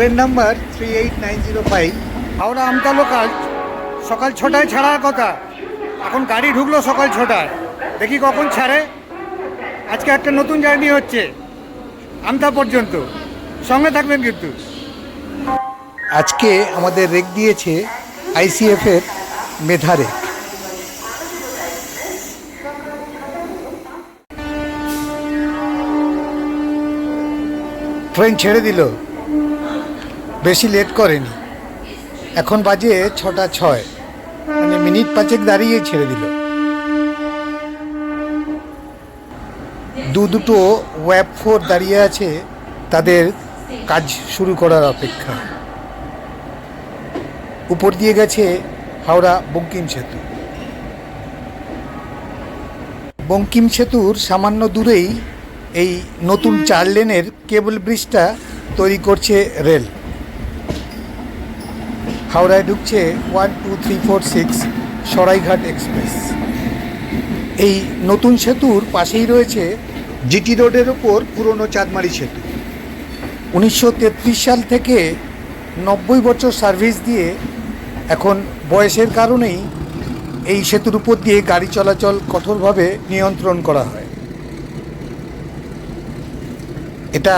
Train number three eight nine zero five Howrah Amta local সকাল ছটায় ছাড়ার কথা। এখন গাড়ি ঢুকলো সকাল ছটায়। দেখি কখন ছাড়ে। আজকে একটা নতুন জার্নি হচ্ছে, আমতা পর্যন্ত। সঙ্গে থাকবেন কিন্তু। আজকে আমাদের রেক দিয়েছে আইসিএফের মেধা রেক ট্রেন ছেড়ে দিল। বেশি লেট করেনি। এখন বাজে ছটা ছয়। মানে মিনিট পাঁচেক দাঁড়িয়ে ছেড়ে দিল। দু দুটো ওয়েব ফোর দাঁড়িয়ে আছে, তাদের কাজ শুরু করার অপেক্ষা। উপর দিয়ে গেছে হাওড়া বঙ্কিম সেতু। বঙ্কিম সেতুর সামান্য দূরেই এই নতুন চার লেনের কেবল ব্রিজটা তৈরি করছে রেল হাওড়ায় ঢুকছে one, two, three, four, six Saraighat express. এই নতুন সেতুর পাশেই রয়েছে জিটি রোডের ওপর পুরনো চাঁদমারি সেতু। উনিশশো তেত্রিশ সাল থেকে নব্বই বছর সার্ভিস দিয়ে এখন বয়সের কারণেই এই সেতুর উপর দিয়ে গাড়ি চলাচল কঠোরভাবে নিয়ন্ত্রণ করা হয়। এটা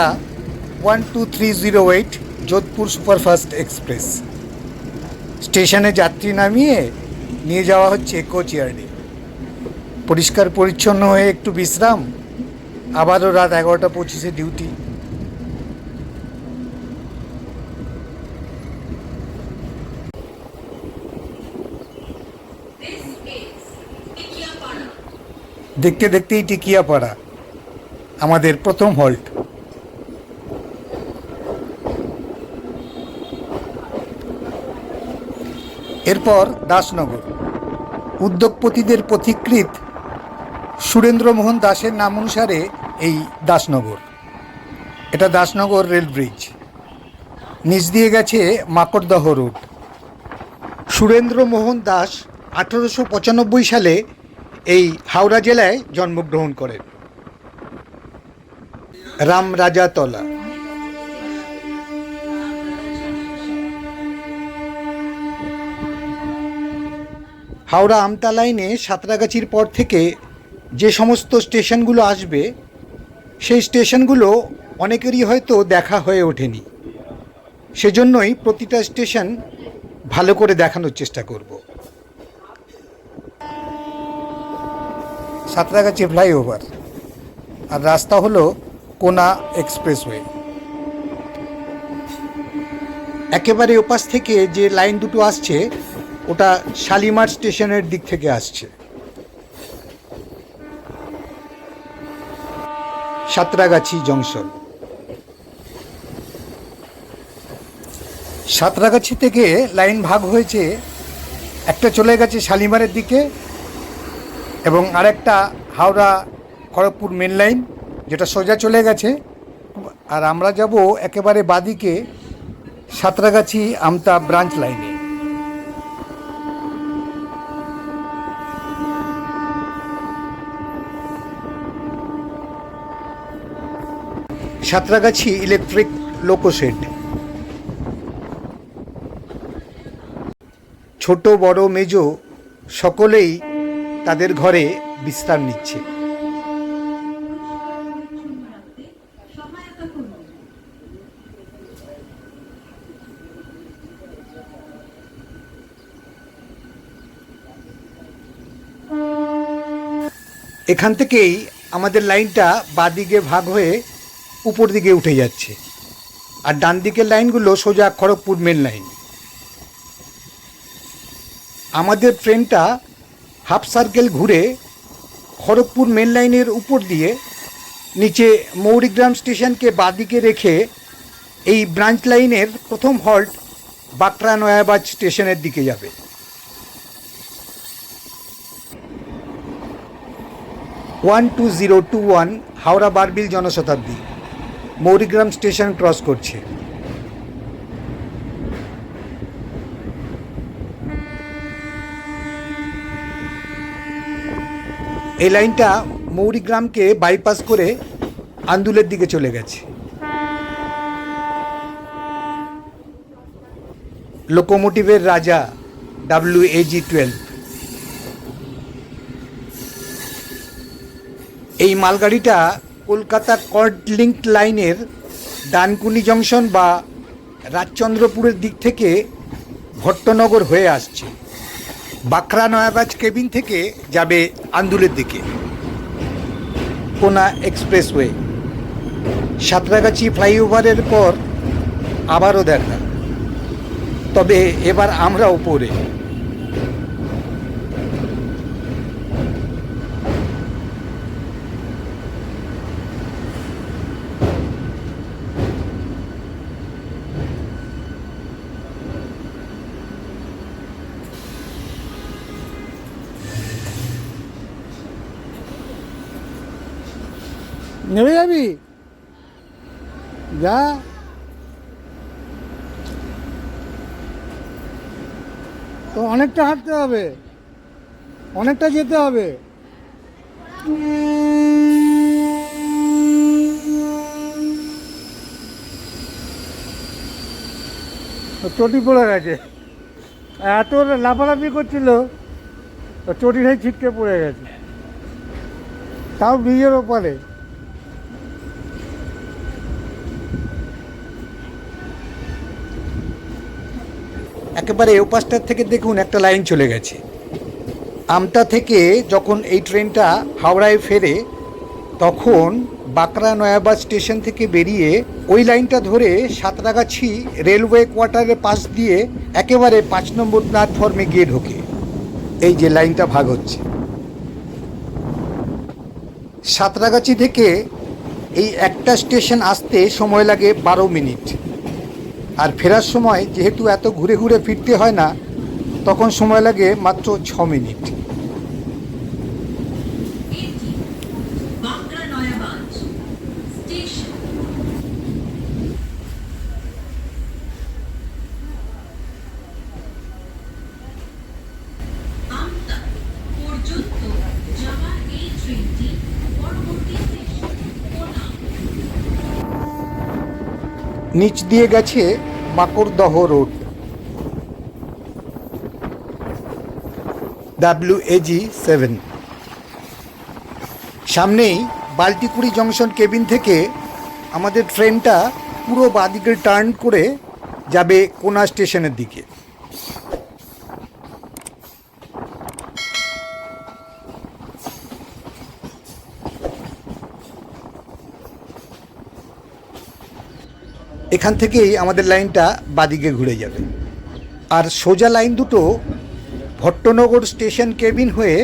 one, two, three, zero, eight, Jodhpur superfast express. স্টেশনে যাত্রী নামিয়ে নিয়ে যাওয়া হচ্ছে কোচয়ার্ডে পরিষ্কার পরিচ্ছন্ন হয়ে একটু বিশ্রাম, আবারও রাত এগারোটা পঁচিশে ডিউটি দেখতে দেখতেই টিকিয়া পাড়া আমাদের প্রথম হল্ট এরপর দাসনগর। উদ্যোগপতিদের পথিকৃত সুরেন্দ্রমোহন দাসের নাম অনুসারে এই দাসনগর। এটা দাসনগর রেল ব্রিজ। নিচ দিয়ে গেছে মাকড়দহ রোড। সুরেন্দ্রমোহন দাস আঠেরোশো পঁচানব্বই সালে এই হাওড়া জেলায় জন্মগ্রহণ করেন। রামরাজাতলা। হাওড়া আমতা লাইনে সাঁতরাগাছির পর থেকে যে সমস্ত স্টেশনগুলো আসবে, সেই স্টেশনগুলো অনেকেরই হয়তো দেখা হয়ে ওঠেনি। সেজন্যই প্রতিটা স্টেশন ভালো করে দেখানোর চেষ্টা করব। সাঁতরাগাছি ফ্লাইওভার আর রাস্তা হলো কোনা এক্সপ্রেসওয়ে। একেবারে ওপাশ থেকে যে লাইন দুটো আসছে ওটা শালিমার স্টেশনের দিক থেকে আসছে। সাঁতরাগাছি জংশন। সাঁতরাগাছি থেকে লাইন ভাগ হয়েছে, একটা চলে গেছে শালিমারের দিকে এবং আরেকটা হাওড়া খড়গপুর মেন লাইন যেটা সোজা চলে গেছে। আর আমরা যাব একেবারে বাদিকে সাঁতরাগাছি আমতা ব্রাঞ্চ লাইনে সাঁতরাগাছি ইলেকট্রিক লোকোশেড। ছোট, বড় মেজ সকলেই তাদের ঘরে বিশ্রাম নিচ্ছে। এখান থেকেই আমাদের লাইনটা বাদিকে ভাগ হয়ে উপর দিকে উঠে যাচ্ছে। আর ডান দিকের লাইনগুলো সোজা খড়গপুর মেন লাইন আমাদের ট্রেনটা হাফ সার্কেল ঘুরে খড়গপুর মেন লাইনের উপর দিয়ে নিচে মৌরিগ্রাম স্টেশনকে বাদিকে রেখে এই ব্রাঞ্চ লাইনের প্রথম হল্ট বাকরা নয়াবাজ স্টেশনের দিকে যাবে। One two zero two one Howrah Barbil Janshatabdi. Mourigram station cross করছে। এই লাইনটা মৌরিগ্রামকে বাইপাস করে আন্দুলের দিকে চলে গেছে। লোকোমোটিভের রাজা ডাব্লিউ এজি টুয়েলভ এই মালগাড়িটা কলকাতা কর্ড লিঙ্ক লাইনের ডানকুনি জংশন বা রাজচন্দ্রপুরের দিক থেকে ভট্টনগর হয়ে আসছে। বাখরা নয়াবাজ কেবিন থেকে যাবে আন্দুলের দিকে। কোনা এক্সপ্রেসওয়ে। সাঁতরাগাছি ফ্লাইওভারের পর আবারও দেখা। তবে এবার আমরা উপরে নেমে যাবি যা তো অনেকটা হাঁটতে হবে। অনেকটা যেতে হবে। চটি পড়ে গেছে। এত লাফালাফি করছিল চটিটাই ছিটকে পড়ে গেছে। তাও ব্রিজের ওপারে। একেবারে ওপাশটার থেকে দেখুন একটা লাইন চলে গেছে। আমতা থেকে যখন এই ট্রেনটা হাওড়ায় ফেরে, তখন বাঁকড়া নয়াবাদ স্টেশন থেকে বেরিয়ে ওই লাইনটা ধরে সাঁতরাগাছি রেলওয়ে কোয়ার্টারের পাশ দিয়ে একেবারে পাঁচ নম্বর প্ল্যাটফর্মে গিয়ে ঢোকে। এই যে লাইনটা ভাগ হচ্ছে। সাঁতরাগাছি থেকে এই একটা স্টেশন আসতে সময় লাগে বারো মিনিট। আর ফেরার সময় যেহেতু এত ঘুরে ঘুরে ফিরতে হয় না, তখন সময় লাগে মাত্র ছ মিনিট এটি বাঁকড়া নয়াবাজ স্টেশন আমতা পর্যন্ত যাওয়া এই ট্রেনটি পরবর্তী স্টেশন কোনা নিচ দিয়ে গেছে Makardaha road. W AG seven সামনেই বাল্টিকুড়ি জংশন কেবিন থেকে আমাদের ট্রেনটা পুরো বাদিকে টার্ন করে যাবে কোনা স্টেশনের দিকে। এখান থেকেই আমাদের লাইনটা বাদিকে ঘুরে যাবে। আর সোজা লাইন দুটো ভট্টনগর স্টেশন কেবিন হয়ে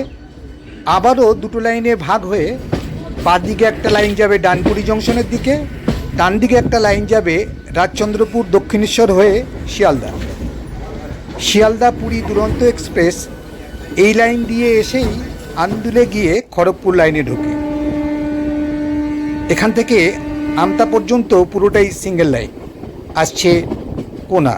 আবারও দুটো লাইনে ভাগ হয়ে বাদিকে একটা লাইন যাবে ডানপুরি জংশনের দিকে ডান দিকে একটা লাইন যাবে রাজচন্দ্রপুর দক্ষিণেশ্বর হয়ে শিয়ালদা। শিয়ালদা পুরী দুরন্ত এক্সপ্রেস এই লাইন দিয়ে এসেই আন্দুলে গিয়ে খড়গপুর লাইনে ঢোকে। এখান থেকে আমতা পর্যন্ত পুরোটাই সিঙ্গেল লাইন আসছে কোনা।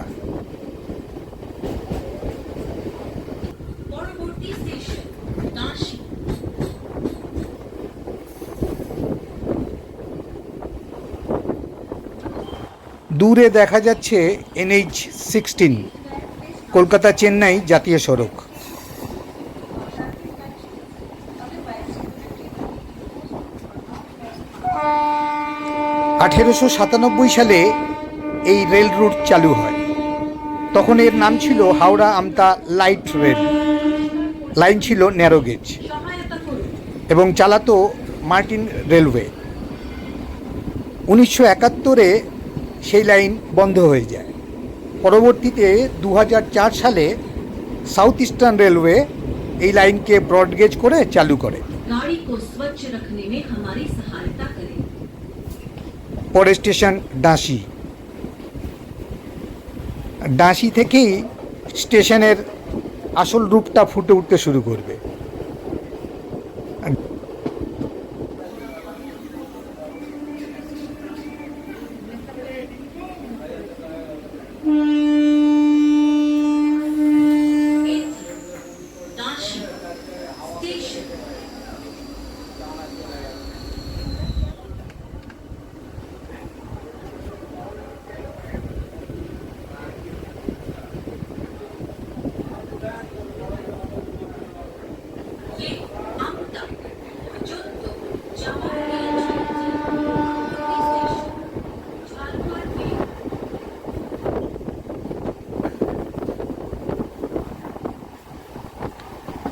দূরে দেখা যাচ্ছে এনএইচ সিক্সটিন কলকাতা চেন্নাই জাতীয় সড়ক। আঠেরোশো সাতানব্বই সালে এই রেল রুট চালু হয়। তখন এর নাম ছিল Howrah Amta light rail line ছিল ন্যারোগেজ এবং চালাতো মার্টিন রেলওয়ে উনিশশো একাত্তরে সেই লাইন বন্ধ হয়ে যায়। পরবর্তীতে দু হাজার চার সালে সাউথ ইস্টার্ন রেলওয়ে এই লাইনকে ব্রডগেজ করে চালু করে। পরে স্টেশন ডাঁশি ডাঁশি থেকেই স্টেশনের আসল রূপটা ফুটে উঠতে শুরু করবে।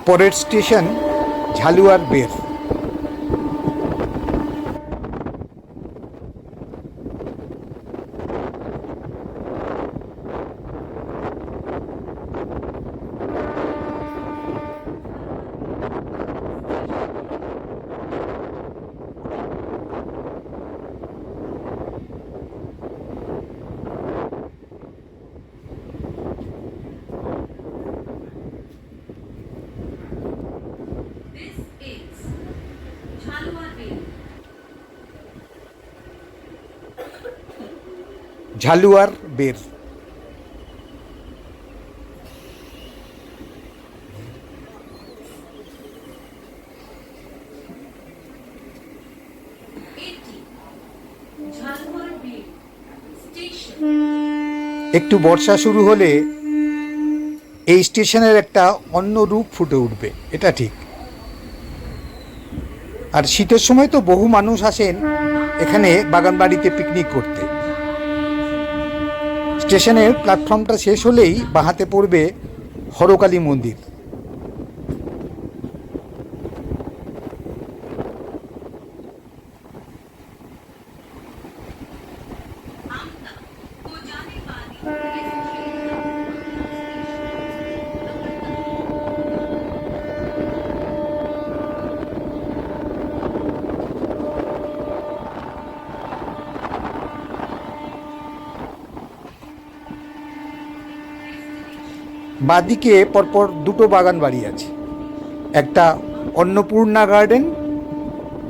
পরের স্টেশন ঝালুয়ার বের। ঝালুয়ার বের. একটু বর্ষা শুরু হলে এই স্টেশনের একটা অন্য রূপ ফুটে উঠবে, এটা ঠিক আর শীতের সময় তো বহু মানুষ আসেন এখানে বাগানবাড়িতে পিকনিক করতে স্টেশনের প্ল্যাটফর্মটা শেষ হলেই বাঁহাতে পড়বে হরকালী মন্দির। বাদিকে পরপর দুটো বাগান বাড়ি আছে। একটা অন্নপূর্ণা গার্ডেন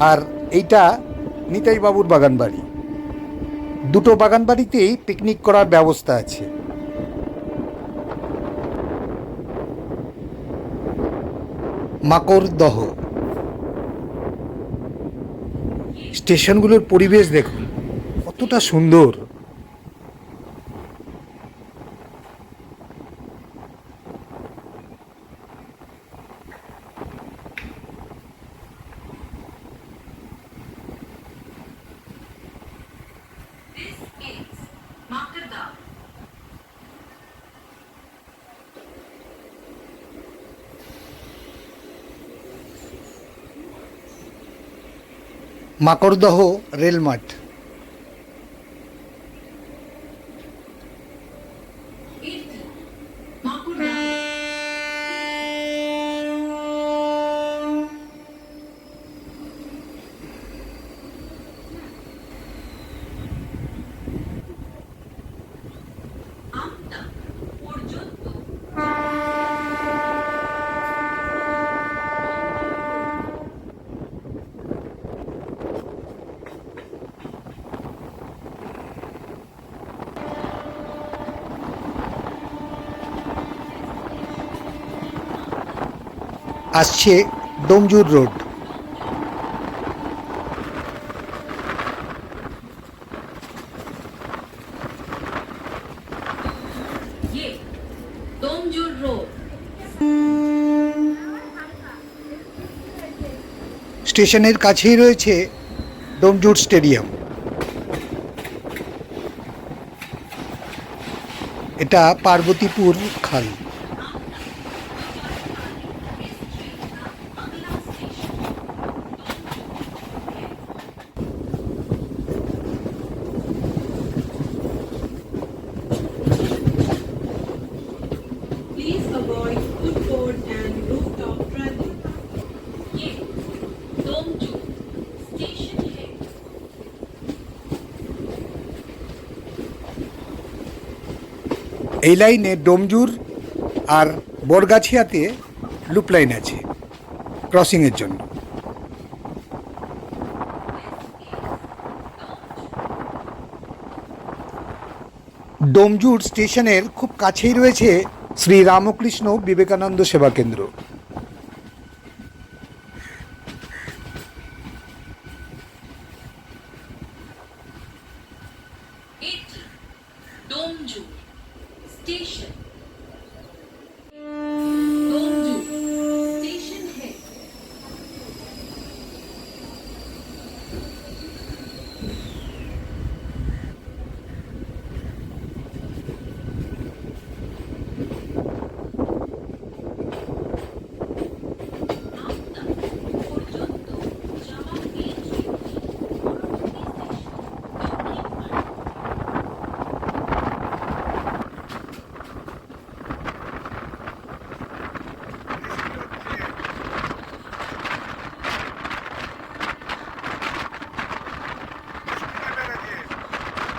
আর এইটা নিতাই বাবুর বাগান বাড়ি। দুটো বাগান বাড়িতেই পিকনিক করার ব্যবস্থা আছে। মাকড়দহ। স্টেশনগুলোর পরিবেশ দেখুন, কতটা সুন্দর। মাকড়দহ রেলমাঠ আসছে ডোমজুর ইয়ে, রোড। স্টেশনের কাছেই রয়েছে ডোমজুর স্টেডিয়াম। এটা পার্বতীপুর খাল। এই লাইনে ডোমজুর আর বরগাছিয়াতে লুপ লাইন আছে ক্রসিংয়ের জন্য। ডোমজুর স্টেশনের খুব কাছেই রয়েছে শ্রী রামকৃষ্ণ বিবেকানন্দ সেবা কেন্দ্র।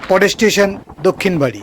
পরের স্টেশন দক্ষিণবাড়ি।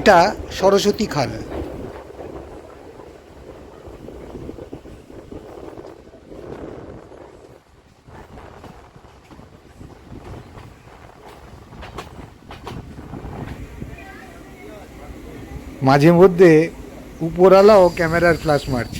এটা সরস্বতী খাল। মাঝে মধ্যে উপরওয়ালাও ক্যামেরার ফ্ল্যাশ মারছে।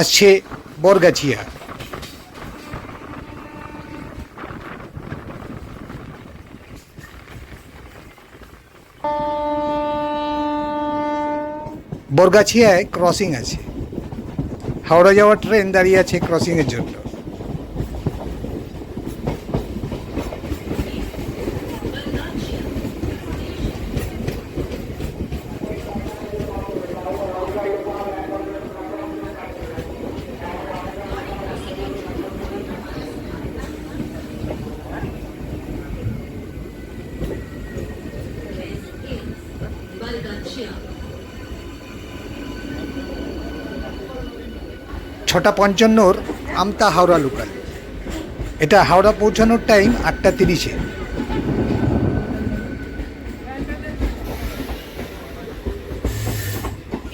আসছে বরগাছিয়া। বরগাছিয়ায় ক্রসিং আছে। হাওড়া যাওয়ার ট্রেন দাঁড়িয়ে আছে ক্রসিংয়ের জন্য। ছটা পঞ্চান্নর আমতা হাওড়া লোকাল। এটা হাওড়া পৌঁছানোর টাইম আটটা তিরিশে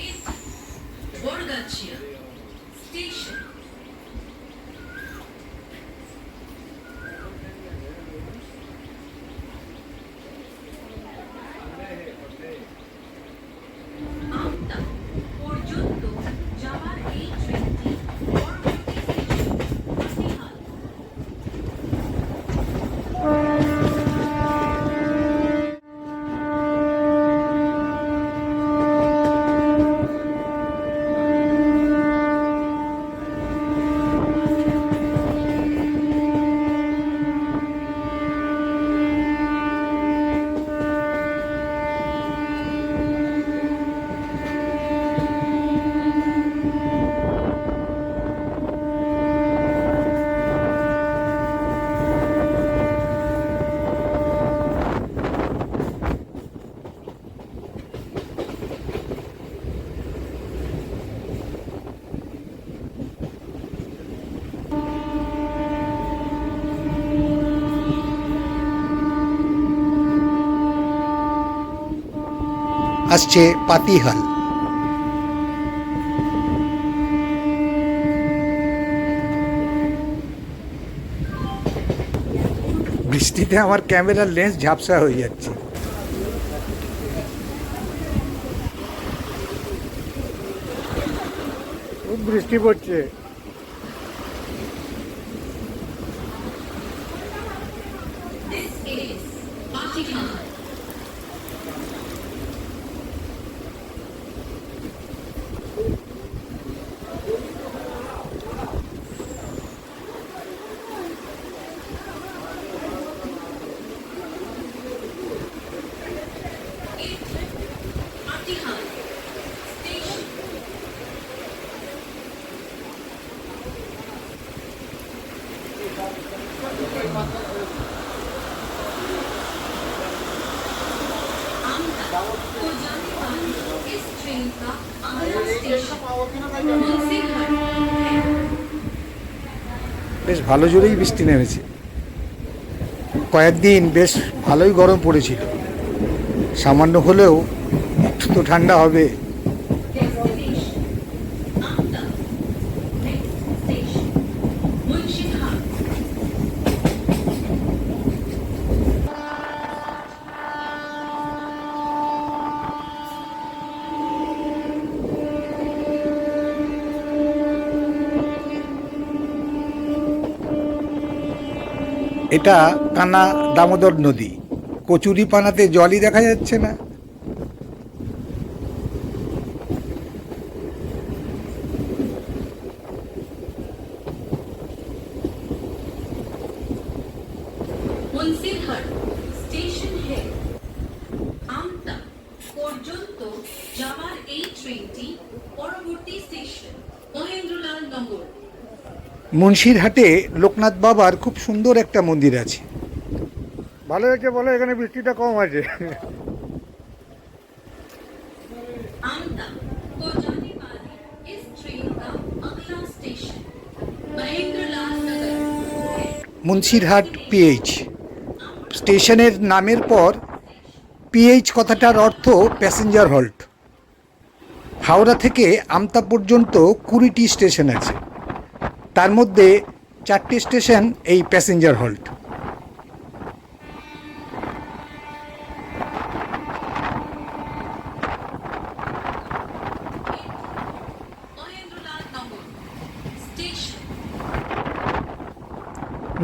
It Borgachia Station. আমতা পর্যন্ত যাওয়ার এই ট্রেনটি পরবর্তী স্টেশন হাতিহাল আসছে পাতিহাল। বৃষ্টিতে আমার ক্যামেরার লেন্স ঝাপসা হয়ে যাচ্ছে। বৃষ্টি পড়ছে। ভালো জোরেই বৃষ্টি নেমেছে। কয়েকদিন বেশ ভালোই গরম পড়েছিল। সামান্য হলেও একটু তো ঠান্ডা হবে। এটা কানা দামোদর নদী। কচুরি পানাতে জলই দেখা যাচ্ছে না মুন্সিরহাট স্টেশন হে আমতা পর্যন্ত যাওয়ার এই ট্রেনটি পরবর্তী স্টেশন মহেন্দ্রলাল নগর মুন্সিরহাটে লোকনাথ বাবার খুব সুন্দর একটা মন্দির আছে। ভালো হয়েছে বলো এখানে বৃষ্টিটা কম আছে। মুন্সিরহাট পিএইচ স্টেশনের নামের পর পিএইচ কথাটার অর্থ প্যাসেঞ্জার হল্ট হাওড়া থেকে আমতা পর্যন্ত কুড়িটি স্টেশন আছে। তার মধ্যে চারটি স্টেশন এই প্যাসেঞ্জার হল্ট।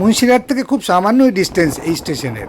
মুন্সিরহাট থেকে খুব সামান্যই ডিস্টেন্স এই স্টেশনের।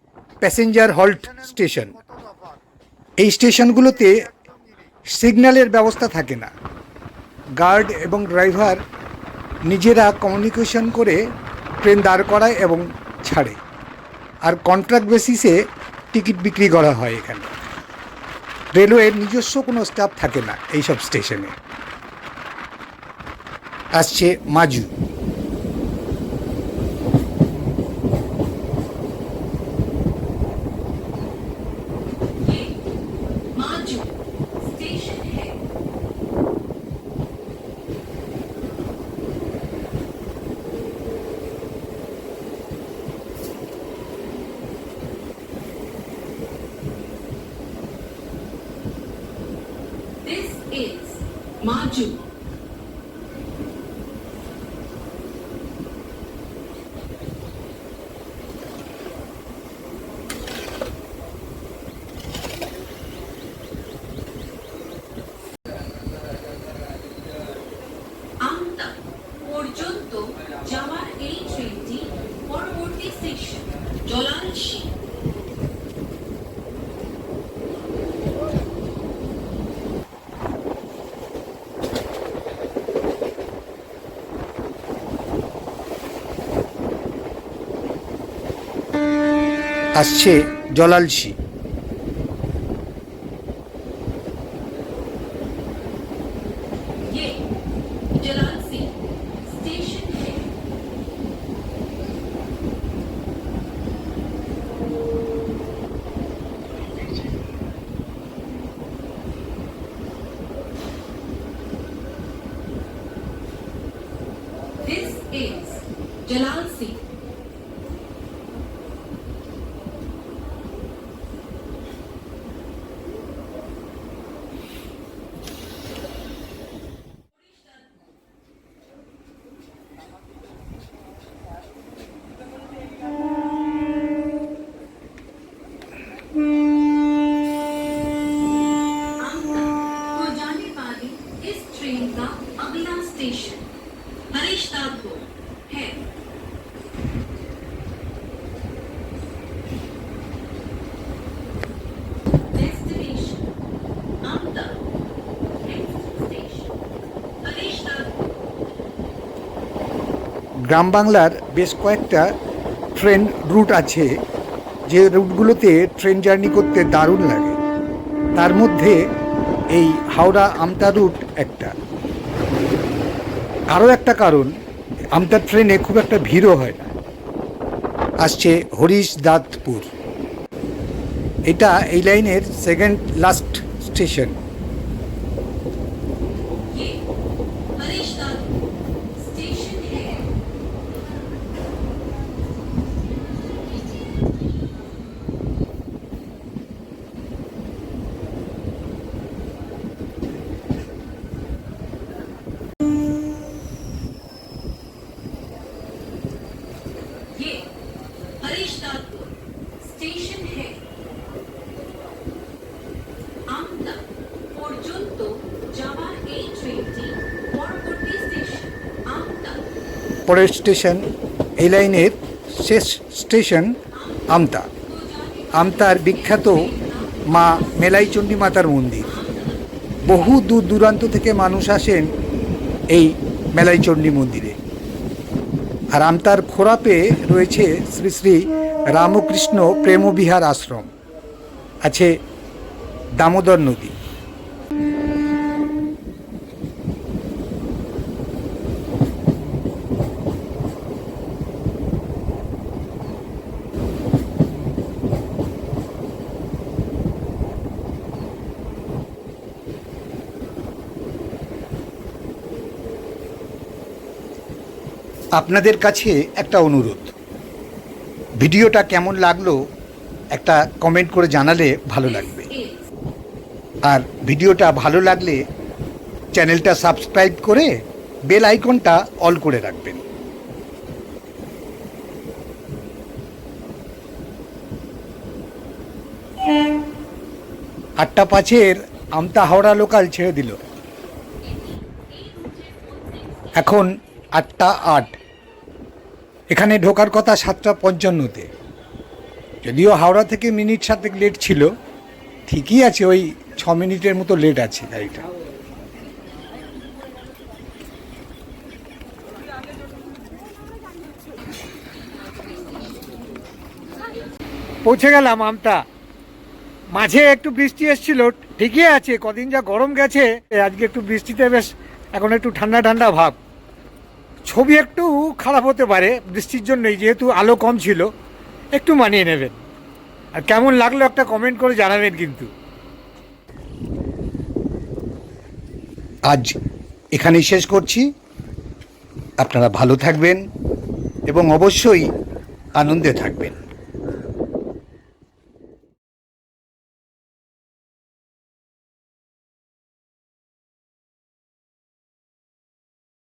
Passenger halt station. এই স্টেশনগুলোতে সিগন্যালের ব্যবস্থা থাকে না। গার্ড এবং ড্রাইভার নিজেরা কমিউনিকেশন করে ট্রেন দাঁড় করায় এবং ছাড়ে। আর কন্ট্রাক্ট বেসিসে টিকিট বিক্রি করা হয় এখানে। রেলওয়ের নিজস্ব কোনো স্টাফ থাকে না এইসব স্টেশনে। আসছে মাজু। আসছে জলালসি। গ্রাম বাংলার বেশ কয়েকটা ট্রেন রুট আছে। যে রুটগুলোতে ট্রেন জার্নি করতে দারুণ লাগে। তার মধ্যে এই হাওড়া আমতা রুট একটা। আরও একটা কারণ, আমতা ট্রেনে খুব একটা ভিড়ও হয় না। আসছে হরিশ দাঁতপুর। এটা এই লাইনের সেকেন্ড লাস্ট স্টেশন পরের স্টেশন, এই লাইনের শেষ স্টেশন আমতা। আমতার বিখ্যাত মা মেলাইচণ্ডী মাতার মন্দির। বহু দূর দূরান্ত থেকে মানুষ আসেন এই মেলাইচণ্ডী মন্দিরে। আর আমতার খোরাপে রয়েছে শ্রী শ্রী রামকৃষ্ণ প্রেমবিহার আশ্রম। আছে দামোদর নদী। আপনাদের কাছে একটা অনুরোধ। ভিডিওটা কেমন লাগল একটা কমেন্ট করে জানালে ভালো লাগবে। আর ভিডিওটা ভালো লাগলে চ্যানেলটা সাবস্ক্রাইব করে বেল আইকনটা অল করে রাখবেন। আটটা পাঁচের আমতা হাওড়া লোকাল ছেড়ে দিল। এখন আটটা আট। এখানে ঢোকার কথা সাতটা পঞ্চান্নতে। যদিও হাওড়া থেকে মিনিট সাতেক লেট ছিল, ঠিকই আছে ওই ছ মিনিটের মতো লেট আছে গাড়িটা। পৌঁছে গেলাম আমতা। মাঝে একটু বৃষ্টি এসেছিল, ঠিকই আছে, কদিন যা গরম গেছে, আজকে একটু বৃষ্টিতে বেশ এখন একটু ঠান্ডা ঠান্ডা ভাব। ছবি একটু খারাপ হতে পারে, বৃষ্টির জন্যই, যেহেতু আলো কম ছিল, একটু মানিয়ে নেবেন। আর কেমন লাগল একটা কমেন্ট করে জানাবেন কিন্তু। আজ এখানেই শেষ করছি। আপনারা ভালো থাকবেন এবং অবশ্যই আনন্দে থাকবেন।